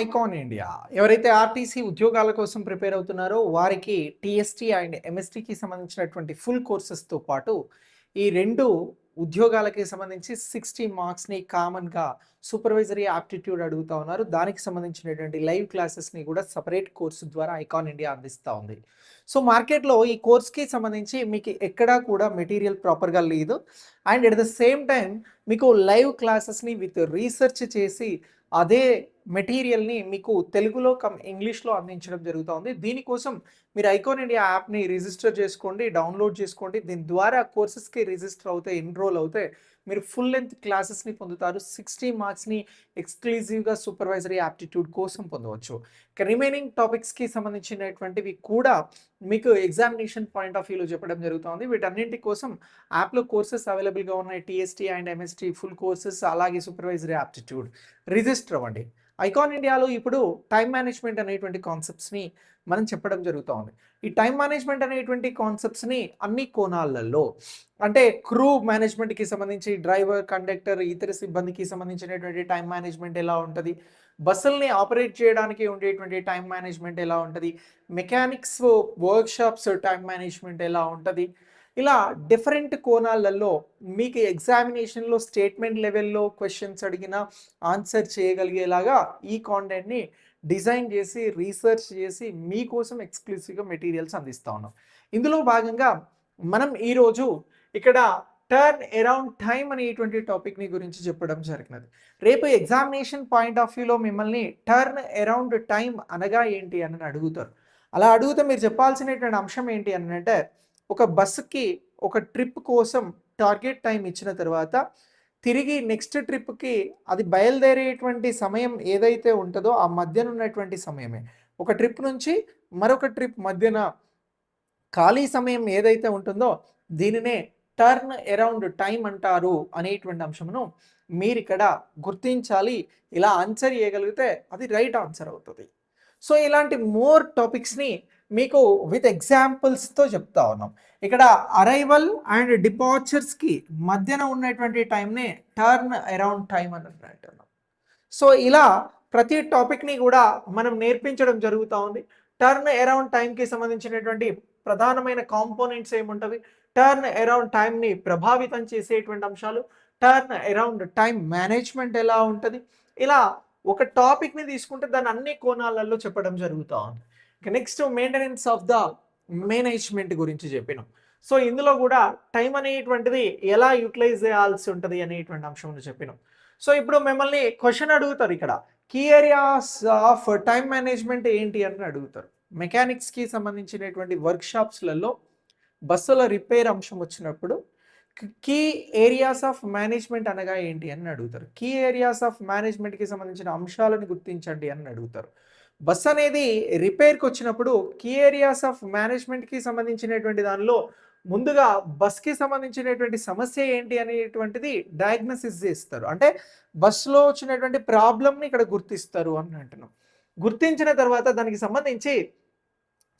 Icon India ఎవరైతే RTC ఉద్యోగాల కోసం ప్రిపేర్ అవుతున్నారో వారికి టీఎస్టీ అండ్ ఎంఎస్టీకి సంబంధించినటువంటి ఫుల్ కోర్సెస్తో పాటు ఈ రెండు ఉద్యోగాలకి సంబంధించి సిక్స్టీ మార్క్స్ని కామన్గా సూపర్వైజరీ ఆప్టిట్యూడ్ అడుగుతా ఉన్నారు. దానికి సంబంధించినటువంటి లైవ్ క్లాసెస్ని కూడా సపరేట్ కోర్సు ద్వారా ఐకాన్ ఇండియా అందిస్తూ ఉంది. సో మార్కెట్లో ఈ కోర్స్కి సంబంధించి మీకు ఎక్కడా కూడా మెటీరియల్ ప్రాపర్గా లేదు. And at the same time మీకు లైవ్ క్లాసెస్ని విత్ రీసెర్చ్ చేసి అదే మెటీరియల్ని మీకు తెలుగులో కమ్ ఇంగ్లీష్లో అందించడం జరుగుతుంది. దీనికోసం మీరు ఐకాన్ ఇండియా యాప్ని రిజిస్టర్ చేసుకోండి డౌన్లోడ్ చేసుకోండి. దీని ద్వారా కోర్సెస్కి రిజిస్టర్ అవుతే ఎన్రోల్ అవుతే మీరు ఫుల్ లెంత్ క్లాసెస్ని పొందుతారు. సిక్స్టీ మార్క్స్ని ఎక్స్క్లూజివ్గా సూపర్వైజరీ యాప్టిట్యూడ్ కోసం పొందవచ్చు. రిమైనింగ్ టాపిక్స్కి సంబంధించినటువంటివి కూడా మీకు ఎగ్జామినేషన్ పాయింట్ ఆఫ్ వ్యూలో చెప్పడం జరుగుతుంది. వీటన్నింటి కోసం యాప్లో కోర్సెస్ అవైలబుల్గా ఉన్నాయి. TST and MST full courses అలాగే సూపర్వైజరీ యాప్టిట్యూడ్ రిజిస్టర్ అవ్వండి. ఐకాన్ ఇండియాలో ఇప్పుడు టైం మేనేజ్మెంట్ అనేటువంటి కాన్సెప్ట్స్ని మనం చెప్పడం జరుగుతూ ఉంది ఈ టైం మేనేజ్మెంట్ అనేటువంటి కాన్సెప్ట్స్ని అన్ని కోణాలలో అంటే క్రూ మేనేజ్మెంట్కి సంబంధించి డ్రైవర్ కండక్టర్ ఇతర సిబ్బందికి సంబంధించినటువంటి టైం మేనేజ్మెంట్ ఎలా ఉంటుంది? బస్సుల్ని ఆపరేట్ చేయడానికి ఉండేటువంటి టైం మేనేజ్మెంట్ ఎలా ఉంటుంది? మెకానిక్స్ వర్క్షాప్స్ టైం మేనేజ్మెంట్ ఎలా ఉంటుంది? ఇలా డిఫరెంట్ కోణాలలో మీకు ఎగ్జామినేషన్లో స్టేట్మెంట్ లెవెల్లో క్వశ్చన్స్ అడిగినా ఆన్సర్ చేయగలిగేలాగా ఈ కాంటెంట్ని డిజైన్ చేసి రీసెర్చ్ చేసి మీకోసం ఎక్స్క్లూసివ్గా మెటీరియల్స్ అందిస్తూ ఉన్నాం. ఇందులో భాగంగా మనం ఈరోజు ఇక్కడ టర్న్ అరౌండ్ టైం అనేటువంటి టాపిక్ని గురించి చెప్పడం జరిగినది. రేపు ఎగ్జామినేషన్ పాయింట్ ఆఫ్ వ్యూలో మిమ్మల్ని టర్న్ అరౌండ్ టైం అనగా ఏంటి అని అడుగుతారు. అలా అడిగితే మీరు చెప్పాల్సినటువంటి అంశం ఏంటి అని అంటే ఒక బస్సుకి ఒక ట్రిప్ కోసం టార్గెట్ టైం ఇచ్చిన తర్వాత తిరిగి నెక్స్ట్ ట్రిప్కి అది బయలుదేరేటువంటి సమయం ఏదైతే ఉంటుందో ఆ మధ్యన ఉన్నటువంటి సమయమే. ఒక ట్రిప్ నుంచి మరొక ట్రిప్ మధ్యన ఖాళీ సమయం ఏదైతే ఉంటుందో దీనినే టర్న్ అరౌండ్ టైం అంటారు అనేటువంటి అంశమును మీరు ఇక్కడ గుర్తించాలి ఇలా ఆన్సర్ చేయగలిగితే అది రైట్ ఆన్సర్ అవుతుంది. సో ఇలాంటి మోర్ టాపిక్స్ని మీకు విత్ ఎగ్జాంపుల్స్తో చెప్తా ఉన్నాం. ఇక్కడ అరైవల్ అండ్ డిపార్చర్స్కి మధ్యన ఉన్నటువంటి టైంని టర్న్ అరౌండ్ టైం అని అంటున్నాం. సో ఇలా ప్రతి టాపిక్ని కూడా మనం నేర్పించడం జరుగుతూ ఉంది. టర్న్ అరౌండ్ టైంకి సంబంధించినటువంటి ప్రధానమైన కాంపోనెంట్స్ ఏముంటవి? టర్న్ అరౌండ్ టైంని ప్రభావితం చేసేటువంటి అంశాలు టర్న్ అరౌండ్ టైం మేనేజ్మెంట్ ఎలా ఉంటుంది? ఇలా ఒక టాపిక్ని తీసుకుంటే దాన్ని అన్ని కోణాలలో చెప్పడం జరుగుతూ ఉంది. Next maintenance of the management గురించి చెప్పినాం. సో ఇందులో కూడా టైం అనేటువంటిది ఎలా యూటిలైజ్ చేయాల్సి ఉంటుంది అనేటువంటి అంశం చెప్పినాం. సో ఇప్పుడు మిమ్మల్ని క్వశ్చన్ అడుగుతారు ఇక్కడ. Key areas of time management ఏంటి అని అడుగుతారు. మెకానిక్స్కి సంబంధించినటువంటి వర్క్షాప్స్లలో బస్సుల రిపేర్ అంశం వచ్చినప్పుడు కీ ఏరియాస్ ఆఫ్ మేనేజ్మెంట్ అనగా ఏంటి అని అడుగుతారు. కీ ఏరియాస్ ఆఫ్ మేనేజ్మెంట్కి సంబంధించిన అంశాలను గుర్తించండి అని అడుగుతారు. బస్ అనేది రిపేర్కి వచ్చినప్పుడు కీ ఏరియాస్ ఆఫ్ మేనేజ్మెంట్కి సంబంధించినటువంటి దానిలో ముందుగా బస్కి సంబంధించినటువంటి సమస్య ఏంటి అనేటువంటిది డయాగ్నోసిస్ చేస్తారు. అంటే బస్సులో వచ్చినటువంటి ప్రాబ్లమ్ని ఇక్కడ గుర్తిస్తారు అని అంటున్నాం. గుర్తించిన తర్వాత దానికి సంబంధించి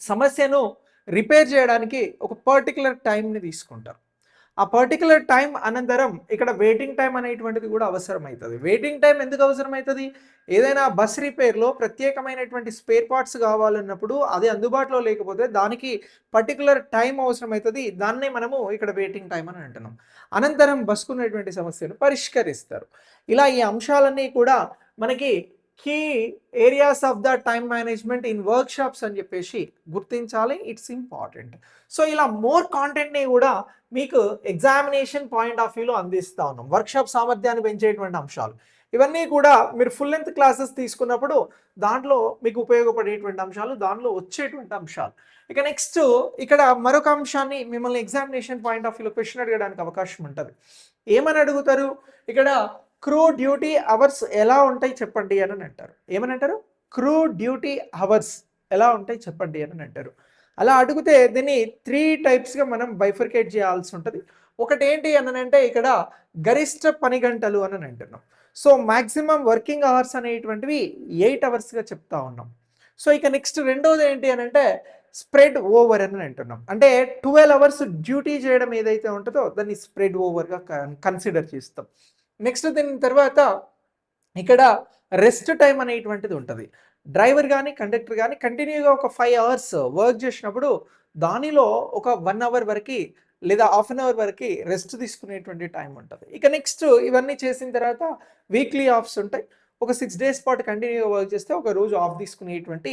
సమస్యను రిపేర్ చేయడానికి ఒక పర్టికులర్ టైంని తీసుకుంటారు. ఆ పర్టికులర్ టైం అనంతరం ఇక్కడ వెయిటింగ్ టైం అనేటువంటిది కూడా అవసరం అవుతుంది వెయిటింగ్ టైం ఎందుకు అవసరం అవుతుంది ఏదైనా బస్ రిపేర్లో ప్రత్యేకమైనటువంటి స్పేర్ పార్ట్స్ కావాలన్నప్పుడు అది అందుబాటులో లేకపోతే దానికి పర్టికులర్ టైం అవసరం అవుతుంది దాన్నే మనము ఇక్కడ వెయిటింగ్ టైం అని అంటున్నాం. అనంతరం బస్కున్నటువంటి సమస్యను పరిష్కరిస్తారు. ఇలా ఈ అంశాలన్నీ కూడా మనకి key areas of the time management in workshops అని చెప్పేసి గుర్తించాలి. ఇట్స్ ఇంపార్టెంట్ సో ఇలా మోర్ కాంటెంట్ని కూడా మీకు ఎగ్జామినేషన్ పాయింట్ ఆఫ్ వ్యూలో అందిస్తూ ఉన్నాం. వర్క్షాప్ సామర్థ్యాన్ని పెంచేటువంటి అంశాలు. ఇవన్నీ కూడా మీరు ఫుల్ లెంత్ క్లాసెస్ తీసుకున్నప్పుడు దాంట్లో మీకు ఉపయోగపడేటువంటి అంశాలు దానిలో వచ్చేటువంటి అంశాలు. ఇక నెక్స్ట్ ఇక్కడ మరొక అంశాన్ని మిమ్మల్ని ఎగ్జామినేషన్ పాయింట్ ఆఫ్ వ్యూలో క్వశ్చన్ అడగడానికి అవకాశం ఉంటుంది. ఏమని అడుగుతారు? ఇక్కడ క్రూ డ్యూటీ అవర్స్ ఎలా ఉంటాయి చెప్పండి అని అంటారు. ఏమని అంటారు? క్రూ డ్యూటీ అవర్స్ ఎలా ఉంటాయి చెప్పండి అని అంటారు. అలా అడిగితే దీన్ని త్రీ టైప్స్గా మనం బైఫర్కేట్ చేయాల్సి ఉంటుంది. ఒకటి ఏంటి అని అంటే ఇక్కడ గరిష్ట పని గంటలు అని అంటున్నాం. సో మాక్సిమం వర్కింగ్ అవర్స్ అనేటువంటివి ఎయిట్ అవర్స్గా చెప్తా ఉన్నాం. సో ఇక నెక్స్ట్ రెండోది ఏంటి అని అంటే స్ప్రెడ్ ఓవర్ అని అంటున్నాం. అంటే ట్వెల్వ్ అవర్స్ డ్యూటీ చేయడం ఏదైతే ఉంటుందో దాన్ని స్ప్రెడ్ ఓవర్గా కన్సిడర్ చేస్తాం. నెక్స్ట్ దీని తర్వాత ఇక్కడ రెస్ట్ టైం అనేటువంటిది ఉంటుంది. డ్రైవర్ కానీ కండక్టర్ కానీ కంటిన్యూగా ఒక ఫైవ్ అవర్స్ వర్క్ చేసినప్పుడు దానిలో ఒక వన్ అవర్ వరకు లేదా హాఫ్ అన్ అవర్ వరకు రెస్ట్ తీసుకునేటువంటి టైం ఉంటుంది. ఇక నెక్స్ట్ ఇవన్నీ చేసిన తర్వాత వీక్లీ ఆఫ్స్ ఉంటాయి. ఒక సిక్స్ డేస్ పాటు కంటిన్యూగా వర్క్ చేస్తే ఒక రోజు ఆఫ్ తీసుకునేటువంటి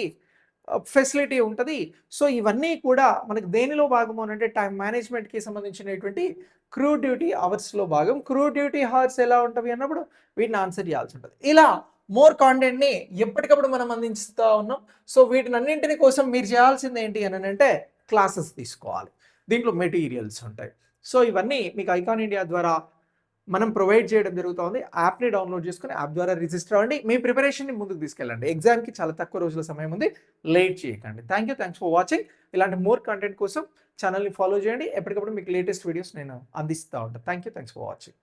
ఫెసిలిటీ ఉంటుంది. సో ఇవన్నీ కూడా మనకు దేనిలో భాగము అని అంటే టైం మేనేజ్మెంట్కి సంబంధించినటువంటి క్రూ డ్యూటీ అవర్స్లో భాగం. క్రూ డ్యూటీ అవర్స్ ఎలా ఉంటవి అన్నప్పుడు వీటిని ఆన్సర్ చేయాల్సి ఉంటుంది. ఇలా మోర్ కాంటెంట్ని ఎప్పటికప్పుడు మనం అందిస్తూ ఉన్నాం. సో వీటిని అన్నింటిని కోసం మీరు చేయాల్సింది ఏంటి అని అంటే క్లాసెస్ తీసుకోవాలి. దీంట్లో మెటీరియల్స్ ఉంటాయి. సో ఇవన్నీ మీకు ఐకాన్ ఇండియా ద్వారా మనం ప్రొవైడ్ చేయడం జరుగుతుంది. యాప్ని డౌన్లోడ్ చేసుకుని యాప్ ద్వారా రిజిస్టర్ అవ్వండి. మీ ప్రిపరేషన్ని ముందుకు తీసుకెళ్ళండి. ఎగ్జామ్కి చాలా తక్కువ రోజుల సమయం ఉంది. లేట్ చేయకండి. Thank you thanks for watching ఇలాంటి మోర్ కంటెంట్ కోసం ఛానల్ని ఫాలో చేయండి. ఎప్పటికప్పుడు మీకు లేటెస్ట్ వీడియోస్ నేను అందిస్తూ ఉంటాను thank you thanks for watching